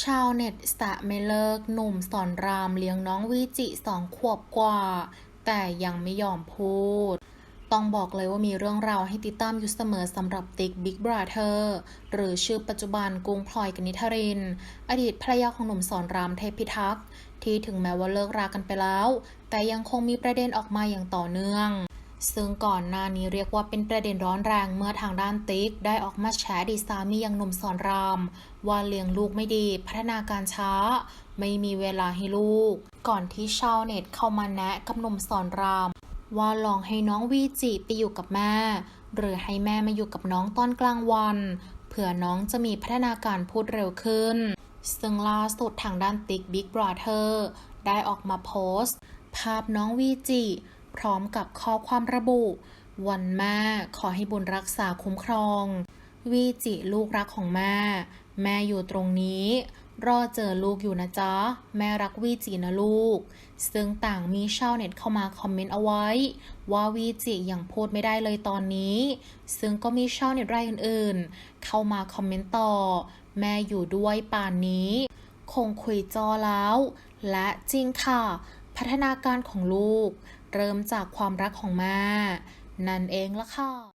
ชาวเน็ตสะไม่เลิก หนุ่มสอนรามเลี้ยงน้องวีจิสองขวบกว่า แต่ยังไม่ยอมพูด ต้องบอกเลยว่ามีเรื่องราวให้ติดตามอยู่เสมอสำหรับติ๊กบิ๊กบราเธอร์หรือชื่อปัจจุบันกุ้งพลอยกนิธริน อดีตภรรยาของหนุ่มสอนรามเทพิทักษ์ที่ถึงแม้ว่าเลิกรากันไปแล้ว แต่ยังคงมีประเด็นออกมาอย่างต่อเนื่อง ซึ่งก่อนหน้านี้เรียกว่าเป็นประเด็นร้อนแรงเมื่อทางด้านติ๊ก ได้ออกมาแฉดีสามีอย่างหนุ่มสอนราม ว่าเลี้ยงลูกไม่ดีพัฒนาการช้า ไม่มีเวลาให้ลูก ก่อนที่ชาวเน็ตเข้ามาแนะกับหนุ่มสอนราม ว่าลองให้น้องวีจิไปอยู่กับแม่ หรือให้แม่มาอยู่กับน้องตอนกลางวันเผื่อน้องจะมีพัฒนาการพูดเร็วขึ้น ซึ่งล่าสุดทางด้านติ๊กบิ๊กบราเธอร์ได้ออกมาโพสต์ ภาพน้องวีจิ พร้อมกับข้อความระบุ วันแม่ขอให้บุญรักษาคุ้มครอง วีจิลูกรักของแม่ แม่อยู่ตรงนี้ รอเจอลูกอยู่นะจ๊ะ แม่รักวีจินะลูก ซึ่งต่างมีชาวเน็ตเข้ามาคอมเมนต์เอาไว้ ว่าวีจิยังพูดไม่ได้เลยตอนนี้ ซึ่งก็มีชาวเน็ตรายอื่นๆ เข้ามาคอมเมนต์ต่อ แม่อยู่ด้วยป่านนี้ คงคุยจอแล้ว และจริงค่ะ พัฒนาการของลูก เริ่มจากความรักของแม่นั่นเองละค่ะ